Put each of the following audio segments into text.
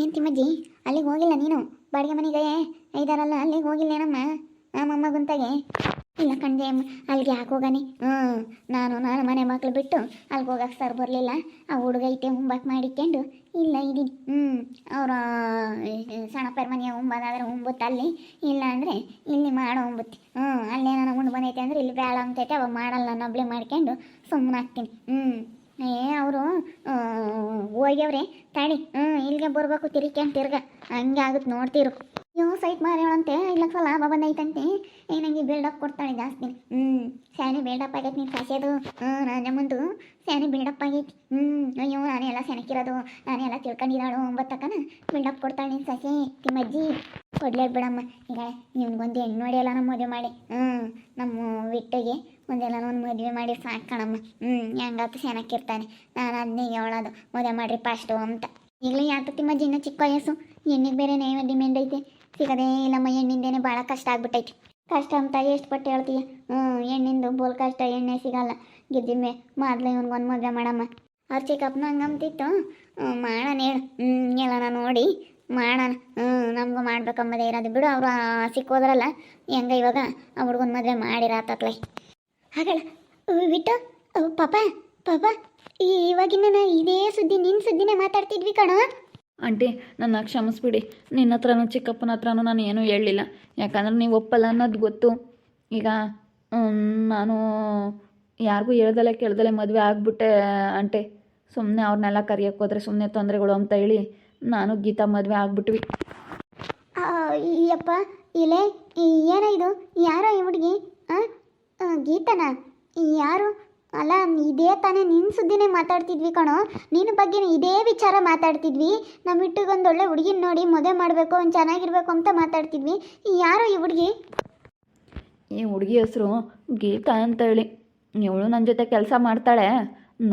ಏನು ತಿಮ್ಮಜ್ಜಿ ಅಲ್ಲಿಗೆ ಹೋಗಿಲ್ಲ ನೀನು? ಬಾಡಿಗೆ ಮನೆಗೆ ಐದಾರಲ್ಲ, ಅಲ್ಲಿಗೆ ಹೋಗಿಲ್ಲೇನಮ್ಮ ಆ ಮೊಮ್ಮಗುಂತಾಗೆ? ಇಲ್ಲ ಕಣ್ಜೆ, ಅಲ್ಲಿಗೆ ಯಾಕೆ ಹೋಗಾನೆ? ಹ್ಞೂ ನಾನು ನಾನು ಮನೆ ಮಕ್ಳು ಬಿಟ್ಟು ಅಲ್ಲಿಗೆ ಹೋಗಕ್ಕೆ ಸರ್ ಬರಲಿಲ್ಲ. ಆ ಹುಡುಗ ಐತೆ, ಹುಂಬಾಕ್ ಮಾಡಿಕೊಂಡು ಇಲ್ಲ, ಇದೀನಿ. ಹ್ಞೂ ಅವರ ಸಣ್ಣಪ್ಪರ ಮನೆಯ ಹುಂಬದಾದ್ರೆ ಹುಂಬುತ್ತೆ ಅಲ್ಲಿ. ಇಲ್ಲ ಅಂದರೆ ಇಲ್ಲಿ ಮಾಡೋ ಹುಂಬುತ್ತಿ. ಹ್ಞೂ ಅಲ್ಲೇನೋ ಉಂಡು ಬಂದೈತೆ ಅಂದರೆ ಇಲ್ಲಿ ಬೇಡ ಅಂತೈತೆ, ಅವಾಗ ಮಾಡಲ್ಲ ನಾನು ಒಬ್ಳೆ ಮಾಡ್ಕೊಂಡು ಸುಮ್ಮನೆ ಹಾಕ್ತೀನಿ. ಹ್ಞೂ ಏ, ಅವರು ಹೋಗ್ಯವ್ರೆ, ತಾಳಿ ಹ್ಞೂ ಇಲ್ಲಿಗೆ ಬರ್ಬೇಕು ತಿರ್ಗ್ಯಾನ್ ತಿರ್ಗ. ಹಂಗೆ ಆಗುತ್ತೆ, ನೋಡ್ತಿರು. ಅಯ್ಯೋ ಸೈಟ್ ಮಾರೇಳಂತೆ ಇಲ್ಲ ಲಾಭ ಬಂದೈತಂತೆ. ಏನಂಗೆ ಬಿಲ್ಡಪ್ ಕೊಡ್ತಾಳೆ ಜಾಸ್ತಿ. ಹ್ಞೂ ಸ್ಯಾನಿ ಬಿಲ್ಡಪ್ ಆಗೈತೆ ನೀನು ಸಸ್ಯದು ಹ್ಞೂ ರಾಜಮ್ಮಂದು ಸ್ಯಾನಿ ಬಿಲ್ಡಪ್ ಆಗೈತಿ. ಹ್ಞೂ ಅಯ್ಯೋ ನಾನೇ ಎಲ್ಲ ಸೆನಕಿರೋದು ನಾನೇ ಎಲ್ಲ ತಿಳ್ಕೊಂಡಿದ್ದಾಳು, ಒಂಬತ್ತಕ್ಕನ ಬಿಲ್ಡಪ್ ಕೊಡ್ತಾಳೆ ನೀನು ಸಸಿ, ತಿಮ್ಮಜ್ಜಿ. ಕೊಡ್ಲೇ ಬಿಡಮ್ಮ. ಈಗ ನಿಮ್ಗೊಂದು ಹೆಣ್ಣು ನೋಡಿ ನಮ್ಮ ಮದುವೆ ಮಾಡಿ. ಹ್ಞೂ ನಮ್ಮ ವಿಟ್ಟಿಗೆ ಒಂದೆಲ್ಲ ಒಂದು ಮದುವೆ ಮಾಡಿ ಸಾಕಣಮ್ಮ ಹ್ಞೂ ಹೆಂಗಾತು ಚೆನ್ನಾಗಿರ್ತಾನೆ ನಾನು ಅದನ್ನೇ ಅವಳದು ಮದುವೆ ಮಾಡ್ರಿ ಫಸ್ಟು ಅಂತ. ಈಗಲೇ ತಿಮ್ಮಜ್ಜಿ ಇನ್ನೂ ಚಿಕ್ಕ ವಯಸ್ಸು. ಹೆಣ್ಣಿಗೆ ಬೇರೆ ನೈವ ಡಿಮ್ಯಾಂಡ್ ಐತೆ. ಸಿಗದೇ ಇಲ್ಲಮ್ಮ, ಹೆಣ್ಣಿಂದೇನೆ ಭಾಳ ಕಷ್ಟ ಆಗ್ಬಿಟ್ಟೈತಿ. ಕಷ್ಟ ಅಂತ ಎಷ್ಟು ಪಟ್ಟು ಹೇಳ್ತೀಯ? ಹ್ಞೂ ಹೆಣ್ಣಿಂದು ಬೋಲ್ ಕಷ್ಟ, ಎಣ್ಣೆ ಸಿಗಲ್ಲ. ಗೆದ್ದಿಮ್ಮೆ ಮೊದಲು ಇವ್ನಿಗೆ ಒಂದು ಮದುವೆ ಮಾಡಮ್ಮ. ಅವ್ರ ಚಿಕ್ಕಪ್ಪನ ಹಂಗಂತಿತ್ತು. ಮಾಡೋಣ ಹೇಳು ಹ್ಞೂ ಎಲ್ಲ ನೋಡಿ ಮಾಡೋಣ. ಹ್ಞೂ ನಮಗೂ ಮಾಡ್ಬೇಕಂಬದೇ ಇರೋದು. ಬಿಡು, ಅವರು ಸಿಕ್ಕೋದ್ರಲ್ಲ, ಹೆಂಗ ಇವಾಗ ಆ ಹುಡುಗನ ಮದುವೆ ಮಾಡಿರಾತತ್ಲೈ. ಹಾಗಲ್ಲ ಬಿಟ್ಟು ಪಾಪ ಪಾಪ ಇವಾಗಿನ ಇದೇ ಸುದ್ದಿ ನಿನ್ನ ಸುದ್ದಿನೇ ಮಾತಾಡ್ತಿದ್ವಿ ಕಣ. ಆಂಟಿ, ನನ್ನ ಕ್ಷಮಿಸ್ಬಿಡಿ. ನಿನ್ನ ಹತ್ರನೂ, ಚಿಕ್ಕಪ್ಪನ ಹತ್ರನೂ ನಾನು ಏನೂ ಹೇಳಲಿಲ್ಲ. ಯಾಕಂದ್ರೆ ನೀವು ಒಪ್ಪಲ್ಲ ಅನ್ನೋದು ಗೊತ್ತು. ಈಗ ನಾನು ಯಾರಿಗೂ ಹೇಳ್ದಲೆ ಕೇಳ್ದಲೆ ಮದುವೆ ಆಗಿಬಿಟ್ಟೆ, ಆಂಟಿ. ಸುಮ್ಮನೆ ಅವ್ರನ್ನೆಲ್ಲ ಕರೆಯೋಕ್ಕೋದ್ರೆ ಸುಮ್ಮನೆ ತೊಂದರೆಗಳು ಅಂತ ಹೇಳಿ ನಾನು ಗೀತಾ ಮದುವೆ ಆಗ್ಬಿಟ್ವಿ. ಅಯ್ಯಪ್ಪ ಇಲ್ಲೇ ಏನ ಇದು? ಯಾರೋ ಈ ಹುಡುಗಿ? ಗೀತನ? ಯಾರು? ಅಲ್ಲ ಇದೇ ತಾನೇ ನಿನ್ನ ಸುದ್ದಿನೇ ಮಾತಾಡ್ತಿದ್ವಿ ಕಣೋ. ನಿನ್ನ ಬಗ್ಗೆ ಇದೇ ವಿಚಾರ ಮಾತಾಡ್ತಿದ್ವಿ. ನಮ್ಮ ಇಟ್ಟಿಗೊಂದು ಒಳ್ಳೆ ಹುಡುಗಿನ ನೋಡಿ ಮದುವೆ ಮಾಡಬೇಕು ಒಂದು ಚೆನ್ನಾಗಿರ್ಬೇಕು ಅಂತ ಮಾತಾಡ್ತಿದ್ವಿ. ಯಾರೋ ಈ ಹುಡುಗಿ? ಈ ಹುಡುಗಿ ಹೆಸರು ಗೀತಾ ಅಂತ ಹೇಳಿ ಇವಳು ನನ್ನ ಜೊತೆ ಕೆಲಸ ಮಾಡ್ತಾಳೆ.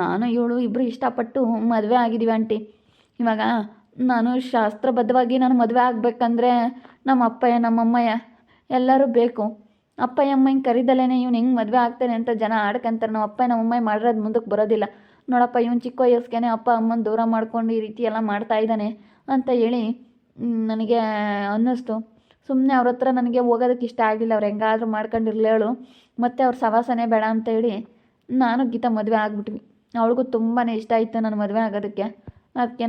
ನಾನು ಇವಳು ಇಬ್ಬರು ಇಷ್ಟಪಟ್ಟು ಮದುವೆ ಆಗಿದ್ದೀವಿ ಆಂಟಿ. ಇವಾಗ ನಾನು ಶಾಸ್ತ್ರಬದ್ಧವಾಗಿ ನಾನು ಮದುವೆ ಆಗಬೇಕಂದ್ರೆ ನಮ್ಮ ಅಪ್ಪಯ್ಯ ನಮ್ಮಮ್ಮಯ್ಯ ಎಲ್ಲರೂ ಬೇಕು. ಅಪ್ಪಯ್ಯ ಹಿಂಗೆ ಕರಿದಲೇ ಇವ್ನು ಹೆಂಗೆ ಮದುವೆ ಆಗ್ತಾನೆ ಅಂತ ಜನ ಆಡ್ಕಂತಾರೆ. ನಮ್ಮ ಅಪ್ಪ ನಮ್ಮಮ್ಮಯ್ಯ ಮಾಡಿರೋದು ಮುಂದಕ್ಕೆ ಬರೋದಿಲ್ಲ. ನೋಡಪ್ಪ, ಇವ್ನು ಚಿಕ್ಕ ವಯಸ್ಸಿಗೆ ಅಪ್ಪ, ಅಮ್ಮನ ದೂರ ಮಾಡ್ಕೊಂಡು ಈ ರೀತಿ ಎಲ್ಲ ಮಾಡ್ತಾ ಇದ್ದಾನೆ ಅಂತ ಹೇಳಿ ನನಗೆ ಅನ್ನಿಸ್ತು. ಸುಮ್ಮನೆ ಅವ್ರ ಹತ್ರ ನನಗೆ ಹೋಗೋದಕ್ಕೆ ಇಷ್ಟ ಆಗಲಿಲ್ಲ ಅವ್ರು ಹೆಂಗಾದರೂ ಮಾಡ್ಕೊಂಡಿರ್ಲೇಳು ಮತ್ತು ಅವ್ರ ಸವಾಸನೆ ಬೇಡ ಅಂತ ಹೇಳಿ ನಾನು ಗೀತಾ ಮದುವೆ ಆಗಿಬಿಟ್ವಿ. ಅವಳಿಗೂ ತುಂಬಾ ಇಷ್ಟ ಆಯಿತು ನಾನು ಮದುವೆ ಆಗೋದಕ್ಕೆ. ಅದಕ್ಕೆ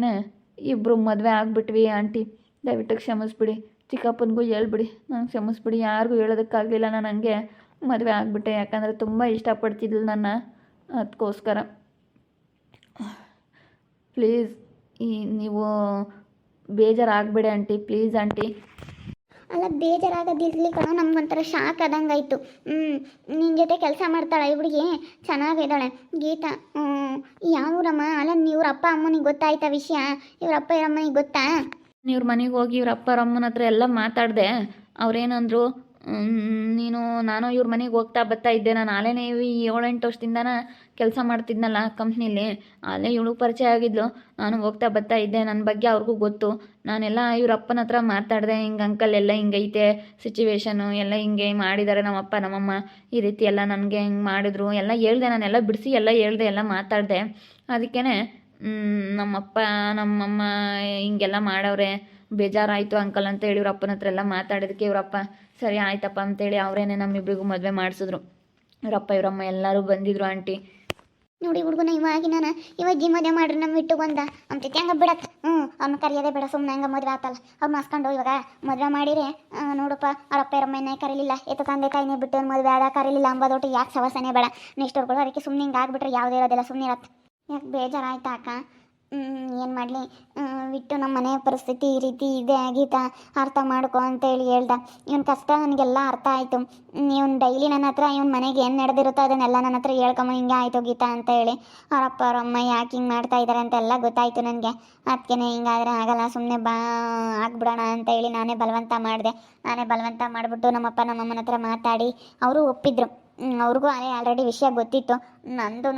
ಇಬ್ಬರು ಮದುವೆ ಆಗಿಬಿಟ್ವಿ, ಆಂಟಿ. ದಯವಿಟ್ಟು ಕ್ಷಮಿಸ್ಬಿಡಿ. ಚಿಕ್ಕಪ್ಪನಿಗೂ ಹೇಳ್ಬಿಡಿ. ನಾನು ಕ್ಷಮಿಸ್ಬಿಡಿ. ಯಾರಿಗೂ ಹೇಳೋದಕ್ಕಾಗಲಿಲ್ಲ. ನಾನು ಹಂಗೆ ಮದುವೆ ಆಗಿಬಿಟ್ಟೆ. ಯಾಕಂದರೆ ತುಂಬ ಇಷ್ಟಪಡ್ತಿದ್ಲು ನನ್ನ. ಅದಕ್ಕೋಸ್ಕರ ಪ್ಲೀಸ್ ಈ ನೀವು ಬೇಜಾರಾಗಬೇಡಿ, ಆಂಟಿ. Please, aunty. ಅಲ್ಲ ಬೇಜಾರಾಗೋದಿರ್ಲಿ ಕಣೋ ನಮ್ಗೊಂಥರ ಶಾಕ್ ಆದಂಗಾಯ್ತು. ಹ್ಞೂ ನಿನ್ನ ಜೊತೆ ಕೆಲಸ ಮಾಡ್ತಾಳೆ ಈ ಹುಡುಗಿ. ಚೆನ್ನಾಗಿದ್ದಾಳೆ. ಗೀತಾ ಹ್ಞೂ ಯಾವ ಊರಮ್ಮ ಅಲ್ಲ ಇವ್ರ ಅಪ್ಪ ಅಮ್ಮನಿಗೆ ಗೊತ್ತಾಯ್ತಾ ವಿಷಯ? ಇವ್ರ ಅಪ್ಪ ಅಮ್ಮನಿಗೆ ಗೊತ್ತಾ? ಇವ್ರ ಮನೆಗೆ ಹೋಗಿ ಇವ್ರ ಅಪ್ಪ ಅಮ್ಮನ ಹತ್ರ ಎಲ್ಲ ಮಾತಾಡಿದೆ. ಅವ್ರೇನಂದ್ರು "ಮ್, ನೀನು, ನಾನು ಇವ್ರ ಮನೆಗೆ ಹೋಗ್ತಾ ಬರ್ತಾ ಇದ್ದೆ. ನಾನು ಆಲೇನೇ ಈ ಏಳೆಂಟು ವರ್ಷದಿಂದನ ಕೆಲಸ ಮಾಡ್ತಿದ್ನಲ್ಲ ಕಂಪ್ನಿಲಿ ಆಲೇ ಇವಳು ಪರಿಚಯ ಆಗಿದ್ಲು. ನಾನು ಹೋಗ್ತಾ ಬರ್ತಾ ಇದ್ದೆ. ನನ್ನ ಬಗ್ಗೆ ಅವ್ರಿಗೂ ಗೊತ್ತು. ನಾನೆಲ್ಲ ಇವ್ರ ಅಪ್ಪನ ಹತ್ರ ಮಾತಾಡಿದೆ. ಹಿಂಗೆ ಅಂಕಲ್ ಎಲ್ಲ ಹಿಂಗೈತೆ ಸಿಚುವೇಶನು ಎಲ್ಲ ಹಿಂಗೆ ಮಾಡಿದ್ದಾರೆ ನಮ್ಮಪ್ಪ, ನಮ್ಮಮ್ಮ. ಈ ರೀತಿ ಎಲ್ಲ ನನಗೆ ಹಿಂಗೆ ಮಾಡಿದ್ರು. ಎಲ್ಲ ಹೇಳ್ದೆ. ನಾನೆಲ್ಲ ಬಿಡಿಸಿ ಎಲ್ಲ ಹೇಳ್ದೆ, ಎಲ್ಲ ಮಾತಾಡಿದೆ. ಅದಕ್ಕೇ ನಮ್ಮಪ್ಪ, ನಮ್ಮಮ್ಮ ಹಿಂಗೆಲ್ಲ ಮಾಡವ್ರೆ. ಬೇಜಾರಾಯಿತು ಅಂಕಲ್ ಅಂತ ಹೇಳಿ ಇವ್ರ ಅಪ್ಪನ ಹತ್ರ ಎಲ್ಲ ಮಾತಾಡಿದಕ್ಕೆ ಇವರಪ್ಪ ಸರಿ ಆಯ್ತಪ್ಪ ಅಂತೇಳಿ ಅವರೇನೆ ನಮ್ಮಿಬ್ಬರಿಗೂ ಮದುವೆ ಮಾಡಿಸಿದ್ರು. ಇವರಪ್ಪ ಇವರಮ್ಮ ಎಲ್ಲರೂ ಬಂದಿದ್ರು ಆಂಟಿ ನೋಡಿ ಹುಡುಗನ ಇವಾಗಿನ ಇವಾಗ ಜಿ ಮದುವೆ ಮಾಡ್ರಿ ನಮ್ಮ ಇಟ್ಟು ಬಂದ. ಅಂತ ಹೆಂಗ ಬಿಡತ್. ಹ್ಞೂ, ಅವ್ನ ಕರೆಯೋದೇ ಬೇಡ ಸುಮ್ಮನೆ ಹಂಗೆ ಮದುವೆ ಆತಲ್ಲ. ಅವ್ನು ಮಾಸ್ಕೊಂಡು ಇವಾಗ ಮದುವೆ ಮಾಡಿರಿ ನೋಡಪ್ಪ, ಅವ್ರ ಅಪ್ಪ ಇರಮ್ಮನೇ ಕರೀಲಿಲ್ಲ. ಎತ್ತ ತಂದೆ ತಾಯಿನೇ ಬಿಟ್ಟು ಮದುವೆ ಆದ, ಕರೀಲಿಲ್ಲ ಅಂಬೋದೊಟ್ಟು ಯಾಕೆ ಸವಸನೆ ಬೇಡ. ನೆಕ್ಸ್ಟ್ ಅವ್ರುಗಳು ಅದಕ್ಕೆ ಸುಮ್ಮನೆ ಹಿಂಗೆ ಆಗಿಬಿಟ್ರೆ ಯಾವುದೇ ಇರೋದಿಲ್ಲ ಸುಮ್ಮನೆ ಇರತ್ತೆ ಯಾಕೆ ಬೇಜಾರಾಯ್ತಾ ಅಕ್ಕ? ಏನು ಮಾಡಲಿ? ಬಿಟ್ಟು ನಮ್ಮ ಮನೆ ಪರಿಸ್ಥಿತಿ ಈ ರೀತಿ ಇದೆ, ಗೀತಾ, ಅರ್ಥ ಮಾಡ್ಕೊ ಅಂತೇಳಿ ಹೇಳ್ದ. ಇವನ್ ಕಷ್ಟ ನನಗೆಲ್ಲ ಅರ್ಥ ಆಯಿತು. ಇವನ್ ಡೈಲಿ ನನ್ನ ಹತ್ರ ಇವ್ನ ಮನೆಗೆ ಏನು ನಡೆದಿರುತ್ತೋ ಅದನ್ನೆಲ್ಲ ನನ್ನ ಹತ್ರ ಹೇಳ್ಕೊಂಬ ಹಿಂಗೆ ಆಯಿತು ಗೀತಾ ಅಂತ ಹೇಳಿ. ಅವರಪ್ಪ ಅವರಮ್ಮ ಯಾಕೆ ಹಿಂಗೆ ಮಾಡ್ತಾ ಇದ್ದಾರೆ ಅಂತೆಲ್ಲ ಗೊತ್ತಾಯಿತು ನನಗೆ. ಅದಕ್ಕೆ ಹಿಂಗಾದ್ರೆ ಆಗಲ್ಲ ಸುಮ್ಮನೆ ಬಾ, ಆಗ್ಬಿಡೋಣ ಅಂತ ಹೇಳಿ ನಾನೇ ಬಲವಂತ ಮಾಡಿದೆ. ನಾನೇ ಬಲವಂತ ಮಾಡಿಬಿಟ್ಟು ನಮ್ಮಪ್ಪ, ನಮ್ಮಮ್ಮನ ಹತ್ರ ಮಾತಾಡಿ, ಅವರು ಒಪ್ಪಿದ್ರು. ಅವ್ರಿಗೂ ಅದೇ ಆಲ್ರೆಡಿ ವಿಷಯ ಗೊತ್ತಿತ್ತು. ನಂದು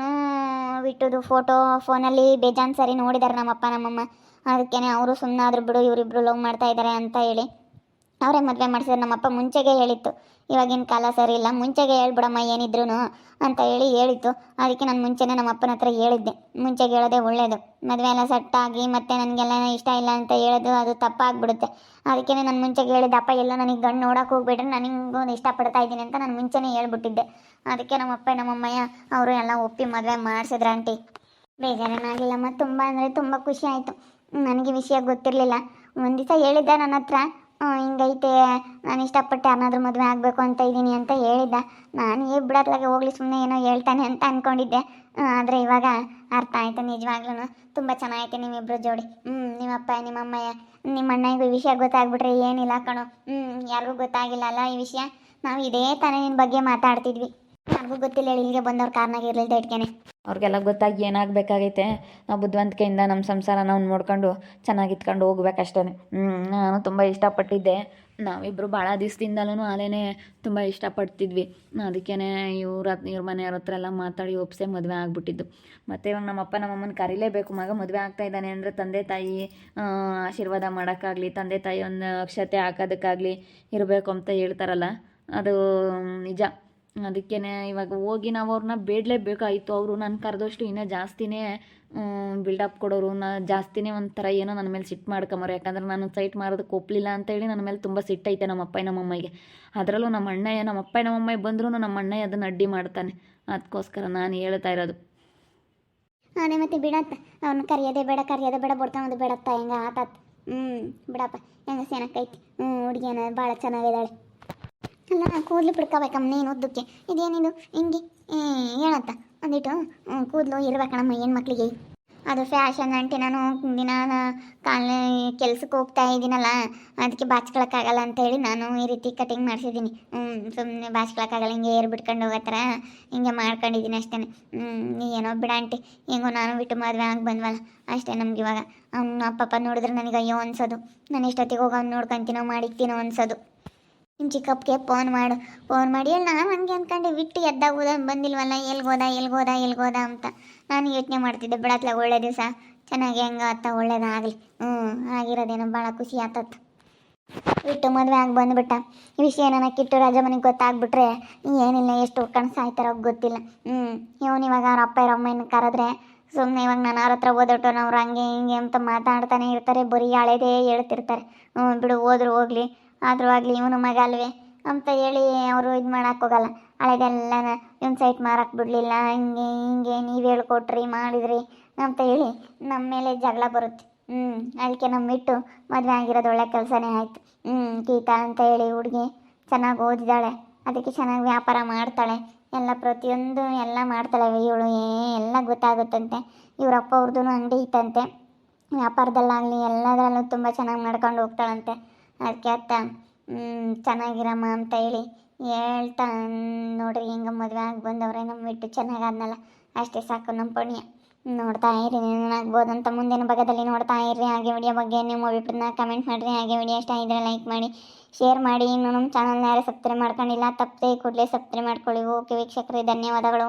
ಬಿಟ್ಟದು ಫೋಟೋ ಫೋನಲ್ಲಿ ಬೇಜಾನ್ ಸರಿ ನೋಡಿದ್ದಾರೆ ನಮ್ಮಪ್ಪ, ನಮ್ಮಮ್ಮ. ಅದಕ್ಕೇನೆ ಅವರು ಸುಮ್ಮನಾದ್ರು ಬಿಡು, ಇವರಿಬ್ರು ಲವ್ ಮಾಡ್ತಾ ಇದ್ದಾರೆ ಅಂತ ಹೇಳಿ. ಅವರೇ ಮದುವೆ ಮಾಡಿಸಿದ್ರು, ನಮ್ಮಪ್ಪ ಮುಂಚೆಗೆ ಹೇಳಿತ್ತು, ಇವಾಗಿನ ಕಾಲ ಸರಿ ಇಲ್ಲ, ಮುಂಚೆಗೆ ಹೇಳ್ಬಿಡಮ್ಮ ಏನಿದ್ರು ಅಂತ ಹೇಳಿ ಹೇಳಿತ್ತು. ಅದಕ್ಕೆ ನಾನು ಮುಂಚೆನೇ ನಮ್ಮ ಅಪ್ಪನ ಹತ್ರ ಹೇಳಿದ್ದೆ. ಮುಂಚೆಗೆ ಹೇಳೋದೇ ಒಳ್ಳೆಯದು ಮದುವೆ ಎಲ್ಲ ಸೆಟ್ ಆಗಿ ಮತ್ತೆ ನನಗೆಲ್ಲ ಇಷ್ಟ ಇಲ್ಲ ಅಂತ ಹೇಳೋದು ಅದು ತಪ್ಪಾಗ್ಬಿಡುತ್ತೆ. ಅದಕ್ಕೆ ನಾನು ಮುಂಚೆಗೆ ಹೇಳಿದ್ದೆ, ಅಪ್ಪ, ಎಲ್ಲ ನನಗೆ ಗಂಡು ನೋಡೋಕೆ ಹೋಗ್ಬಿಟ್ರೆ ನನಗೂ ಇಷ್ಟಪಡ್ತಾ ಇದ್ದೀನಿ ಅಂತ ನಾನು ಮುಂಚೆನೇ ಹೇಳ್ಬಿಟ್ಟಿದ್ದೆ. ಅದಕ್ಕೆ ನಮ್ಮಪ್ಪ, ನಮ್ಮಮ್ಮಯ್ಯ, ಅವರು ಎಲ್ಲ ಒಪ್ಪಿ ಮದುವೆ ಮಾಡಿಸಿದ್ರು, ಆಂಟಿ. ಬೇಜಾರೇನಾಗಲಿಲ್ಲಮ್ಮ ತುಂಬ ಅಂದರೆ ತುಂಬ ಖುಷಿ ಆಯಿತು. ನನಗೆ ವಿಷಯ ಗೊತ್ತಿರಲಿಲ್ಲ. ಒಂದು ದಿವಸ ಹೇಳಿದ್ದ ನನ್ನ ಹತ್ರ ಹಿಂಗೈತೆ. ನಾನು ಇಷ್ಟಪಟ್ಟು ಯಾರನ್ನಾದ್ರೂ ಮದುವೆ ಆಗಬೇಕು ಅಂತ ಇದ್ದೀನಿ ಅಂತ ಹೇಳಿದ್ದ. ನಾನು ಏ ಬಿಡತ್ಲಾಗೆ ಹೋಗ್ಲಿ ಸುಮ್ಮನೆ ಏನೋ ಹೇಳ್ತಾನೆ ಅಂತ ಅಂದ್ಕೊಂಡಿದ್ದೆ ಆದರೆ ಇವಾಗ ಅರ್ಥ ಆಯಿತು ನಿಜವಾಗ್ಲೂ ತುಂಬ ಚೆನ್ನಾಗೈತೆ ನಿಮ್ಮಿಬ್ಬರು ಜೋಡಿ. ಹ್ಞೂ ನಿಮ್ಮಪ್ಪ, ನಿಮ್ಮಮ್ಮಯ್ಯ ನಿಮ್ಮ ಅಣ್ಣನಿಗೂ ಈ ವಿಷಯ ಗೊತ್ತಾಗ್ಬಿಟ್ರೆ ಏನಿಲ್ಲ ಕಣೋ. ಹ್ಞೂ ಯಾರಿಗೂ ಗೊತ್ತಾಗಿಲ್ಲ ಅಲ್ಲ ಈ ವಿಷಯ. ನಾವು ಇದೇ ತಾನೇ ನಿನ್ನ ಬಗ್ಗೆ ಮಾತಾಡ್ತಿದ್ವಿ. ನನಗೂ ಗೊತ್ತಿಲ್ಲ ಹೇಳಿ, ಇಲ್ಲಿಗೆ ಬಂದವ್ರ ಕಾರ್ನಾಗ ಇರಲಿಲ್ಲ ಇಟ್ಕೇನೆ. ಅವ್ರಿಗೆಲ್ಲ ಗೊತ್ತಾಗಿ ಏನಾಗಬೇಕಾಗೈತೆ, ನಾವು ಬುದ್ಧಿವಂತಿಕೆಯಿಂದ ನಮ್ಮ ಸಂಸಾರ ನಾವು ನೋಡ್ಕೊಂಡು ಚೆನ್ನಾಗಿ ಇತ್ಕೊಂಡು ಹೋಗ್ಬೇಕಷ್ಟೇ ನಾನು ತುಂಬ ಇಷ್ಟಪಟ್ಟಿದ್ದೆ. ನಾವಿಬ್ಬರು ಭಾಳ ದಿವಸದಿಂದಲೂ ಆಲೇನೆ ತುಂಬ ಇಷ್ಟಪಡ್ತಿದ್ವಿ. ಅದಕ್ಕೇ ಇವ್ರ ಇವ್ರ ಮನೆಯವ್ರ ಹತ್ರ ಎಲ್ಲ ಮಾತಾಡಿ ಒಪ್ಸೆ ಮದುವೆ ಆಗಿಬಿಟ್ಟಿದ್ದು. ಮತ್ತು ಇವಾಗ ನಮ್ಮಪ್ಪ ನಮ್ಮಮ್ಮನ ಕರೀಲೇಬೇಕು. ಮಗ ಮದುವೆ ಆಗ್ತಾ ಇದ್ದಾನೆ ಅಂದರೆ ತಂದೆ ತಾಯಿ ಆಶೀರ್ವಾದ ಮಾಡೋಕ್ಕಾಗಲಿ, ತಂದೆ ತಾಯಿ ಒಂದು ಅಕ್ಷತೆ ಹಾಕೋದಕ್ಕಾಗಲಿ ಇರಬೇಕು ಅಂತ ಹೇಳ್ತಾರಲ್ಲ. ಅದು ನಿಜ. ಅದಕ್ಕೇ ಇವಾಗ ಹೋಗಿ ನಾವು ಅವ್ರನ್ನ ಬೇಡಲೇಬೇಕಾಯಿತು. ಅವರು ನಾನು ಕರೆದಷ್ಟು ಇನ್ನೂ ಜಾಸ್ತಿನೇ ಬಿಲ್ಡಪ್ ಕೊಡೋರು, ನಾ ಜಾಸ್ತಿನೇ ಒಂಥರ ಏನೋ ನನ್ನ ಮೇಲೆ ಸಿಟ್ಟು ಮಾಡ್ಕೊಂಬರು. ಯಾಕಂದ್ರೆ ನಾನು ಸೈಟ್ ಮಾಡೋದಕ್ಕೆ ಒಪ್ಪಲಿಲ್ಲ ಅಂತೇಳಿ ನನ್ನ ಮೇಲೆ ತುಂಬ ಸಿಟ್ಟೈತೆ ನಮ್ಮ ಅಪ್ಪ ನಮ್ಮಮ್ಮಗೆ ಅದರಲ್ಲೂ ನಮ್ಮ ಅಣ್ಣಯ್ಯ, ನಮ್ಮ ಅಪ್ಪ ನಮ್ಮಮ್ಮ ಬಂದರೂ ನಮ್ಮ ಅಣ್ಣಯ್ಯ ಅದನ್ನು ಅಡ್ಡಿ ಮಾಡ್ತಾನೆ. ಅದಕ್ಕೋಸ್ಕರ ನಾನು ಹೇಳ್ತಾ ಇರೋದು. ನಾನೇ ಮತ್ತೆ ಬಿಡತ್ತ. ಅವನು ಕರಿಯೋದೇ ಬೇಡ ಕರಿಯೋದೇ ಬೇಡ ಬಿಡ್ತಾನದು ಬೇಡತ್ತ. ಹೆಂಗ ಆತಾತ್? ಹ್ಞೂ ಬಿಡಪ್ಪ. ಹೆಂಗ ಸೇನಕ್ಕೈತಿ ಹ್ಞೂ ಹುಡುಗಿ ಭಾಳ ಚೆನ್ನಾಗಿದ್ದಾಳೆ. ಅಲ್ಲ ಕೂದಲು ಬಿಡ್ಕೋಬೇಕಮ್ಮ ನೀನು ಉದ್ದಕ್ಕೆ. ಇದೇನಿದು ಹಿಂಗೆ ಹೇಳತ್ತ. ಅಂದಿಟ್ಟು ಕೂದಲು ಇರ್ಬೇಕಣಮ್ಮ ಹೆಣ್ಮಕ್ಳಿಗೆ. ಅದು ಫ್ಯಾಷನ್ ಅಂಟಿ ನಾನು ದಿನ ಕಾಲ ಕೆಲ್ಸಕ್ಕೆ ಹೋಗ್ತಾ ಇದ್ದೀನಲ್ಲ ಅದಕ್ಕೆ ಬಾಚ್ಕೊಳಕ್ಕಾಗಲ್ಲ ಅಂತೇಳಿ ನಾನು ಈ ರೀತಿ ಕಟಿಂಗ್ ಮಾಡಿಸಿದ್ದೀನಿ. ಸುಮ್ಮನೆ ಬಾಚ್ಕೊಳಕ್ಕಾಗಲ್ಲ, ಹಿಂಗೆ ಏರ್ ಬಿಟ್ಕೊಂಡು ಹೋಗೋ ಥರ ಹಿಂಗೆ ಮಾಡ್ಕೊಂಡಿದ್ದೀನಿ ಅಷ್ಟೇ. ಏನೋ ಬಿಡ ಆಂಟಿ, ಹೆಂಗೋ ನಾನು ಬಿಟ್ಟು ಮದುವೆ ಆಗಿ ಬಂದ್ವಲ್ಲ, ಅಷ್ಟೇ ನಮ್ಗೆ ಇವಾಗ. ಅಪ್ಪ ಅಪ್ಪಪ್ಪ ನೋಡಿದ್ರೆ ನನಗೆ ಅಯ್ಯೋ ಅನ್ಸೋದು. ನಾನು ಎಷ್ಟೊತ್ತಿಗೆ ಹೋಗಿ ಅವ್ನು ನೋಡ್ಕೊಂತೀನೋ, ಮಾಡಿಕ್ತೀನೋ ಅನ್ಸೋದು. ನಿಮ್ಮ ಚಿಕ್ಕಪ್ಪಗೆ ಫೋನ್ ಮಾಡು ಫೋನ್ ಮಾಡಿ ಹೇಳಿ, ನಾನು ಹಂಗೆ ಅಂದ್ಕೊಂಡೆ ಬಿಟ್ಟು ಎದ್ದಾಗೋದ ಬಂದಿಲ್ವಲ್ಲ ಎಲ್ಗೋದ ಎಲ್ಗೋದ ಎಲ್ಗೋದ ಅಂತ. ನಾನು ಯೋಚನೆ ಮಾಡ್ತಿದ್ದೆ, ಬಿಡತ್ಲ ಒಳ್ಳೆ ದಿವಸ, ಚೆನ್ನಾಗಿ ಹೆಂಗ ಆತ ಒಳ್ಳೇದಾಗಲಿ ಹ್ಞೂ ಆಗಿರೋದೇನೋ ಭಾಳ ಖುಷಿ ಆತತ್. ಬಿಟ್ಟು ಮದುವೆ ಆಗಿ ಬಂದುಬಿಟ್ಟ. ಈ ವಿಷಯ ನನ್ನ ಕಿಟ್ಟು ರಾಜ ಮನೆಗೆ ಗೊತ್ತಾಗ್ಬಿಟ್ರೆ ಏನಿಲ್ಲ, ಎಷ್ಟು ಕಣ್ ಸಾಯ್ತಾರೋ ಗೊತ್ತಿಲ್ಲ. ಹ್ಞೂ ಇವನು ಇವಾಗ ಅವ್ರ ಅಪ್ಪ ಇರೋ ಅಮ್ಮನ ಕರೆದ್ರೆ ಸುಮ್ಮನೆ ಇವಾಗ ನಾನು ಅವ್ರ ಹತ್ರ ಓದೋಟು ಅವ್ರು ಹಂಗೆ ಹಿಂಗೆ ಅಂತ ಮಾತಾಡ್ತಾನೆ ಇರ್ತಾರೆ, ಬರೀ ಹಳೇದೇ ಹೇಳ್ತಿರ್ತಾರೆ. ಹ್ಞೂ ಬಿಡು, ಹೋದ್ರು ಹೋಗ್ಲಿ. ಆದರೂ ಆಗಲಿ ಇವನು ಮಗ ಅಲ್ವೇ ಅಂತ ಹೇಳಿ ಅವರು ಇದು ಮಾಡಕ್ಕೆ ಹೋಗಲ್ಲ. ಹಳೆದೆಲ್ಲ ಇವನ್ ಸೈಟ್ ಮಾರಕ್ಕೆ ಬಿಡಲಿಲ್ಲ. ಹಿಂಗೆ ಹಿಂಗೆ ನೀವು ಹೇಳ್ಕೊಟ್ರಿ, ಮಾಡಿದ್ರಿ ಅಂತ ಹೇಳಿ ನಮ್ಮ ಮೇಲೆ ಜಗಳ ಬರುತ್ತೆ. ಹ್ಞೂ ಅದಕ್ಕೆ ನಮ್ಮಿಟ್ಟು ಮದುವೆ ಆಗಿರೋದು ಒಳ್ಳೆ ಕೆಲಸನೇ ಆಯಿತು. ಹ್ಞೂ ಗೀತಾ ಅಂತ ಹೇಳಿ ಹುಡುಗಿ ಚೆನ್ನಾಗಿ ಓದಿದಾಳೆ. ಅದಕ್ಕೆ ಚೆನ್ನಾಗಿ ವ್ಯಾಪಾರ ಮಾಡ್ತಾಳೆ. ಎಲ್ಲ ಪ್ರತಿಯೊಂದು ಎಲ್ಲ ಮಾಡ್ತಾಳೆ. ಇವಳು ಏ, ಎಲ್ಲ ಗೊತ್ತಾಗುತ್ತಂತೆ. ಇವ್ರ ಅಪ್ಪ ಅವ್ರದ್ದು ಅಂಗಡಿ ಇತ್ತಂತೆ. ವ್ಯಾಪಾರದಲ್ಲಾಗಲಿ ಎಲ್ಲದರಲ್ಲೂ ತುಂಬ ಚೆನ್ನಾಗಿ ಮಾಡ್ಕೊಂಡು ಹೋಗ್ತಾಳಂತೆ. ಅದಕ್ಕೆ ಅತ್ತ ಚೆನ್ನಾಗಿರಮ್ಮ ಅಂತ ಹೇಳಿ ಹೇಳ್ತಾ ನೋಡ್ರಿ, ಹಿಂಗೆ ಮದುವೆ ಆಗಿ ಬಂದವ್ರೆ ನಮ್ಮ ಬಿಟ್ಟು ಚೆನ್ನಾಗಾದ್ನಲ್ಲ, ಅಷ್ಟೇ ಸಾಕು ನಮ್ಮ ಪುಣ್ಯ. ನೋಡ್ತಾ ಇರಿ ಏನಾಗ್ಬೋದಂತ ಅಂತ ಮುಂದಿನ ಭಾಗದಲ್ಲಿ ನೋಡ್ತಾ ಇರಿ, ಹಾಗೆ ವಿಡಿಯೋ ಬಗ್ಗೆ ನಿಮ್ಮ ಅಭಿಪ್ರಾಯನ ಕಮೆಂಟ್ ಮಾಡಿರಿ, ಹಾಗೆ ವಿಡಿಯೋ ಇಷ್ಟ ಇದ್ದರೆ ಲೈಕ್ ಮಾಡಿ ಶೇರ್ ಮಾಡಿ, ಇನ್ನು ನಮ್ಮ ಚಾನಲ್ನ ಯಾರು ಸಬ್ಸ್ಕ್ರೈಬ್ ಮಾಡ್ಕೊಂಡಿಲ್ಲ, ತಪ್ಪದೆ ಕೂಡಲೇ ಸಬ್ಸ್ಕ್ರೈಬ್ ಮಾಡ್ಕೊಳ್ಳಿ. ಓಕೆ ವೀಕ್ಷಕರೇ, ಧನ್ಯವಾದಗಳು.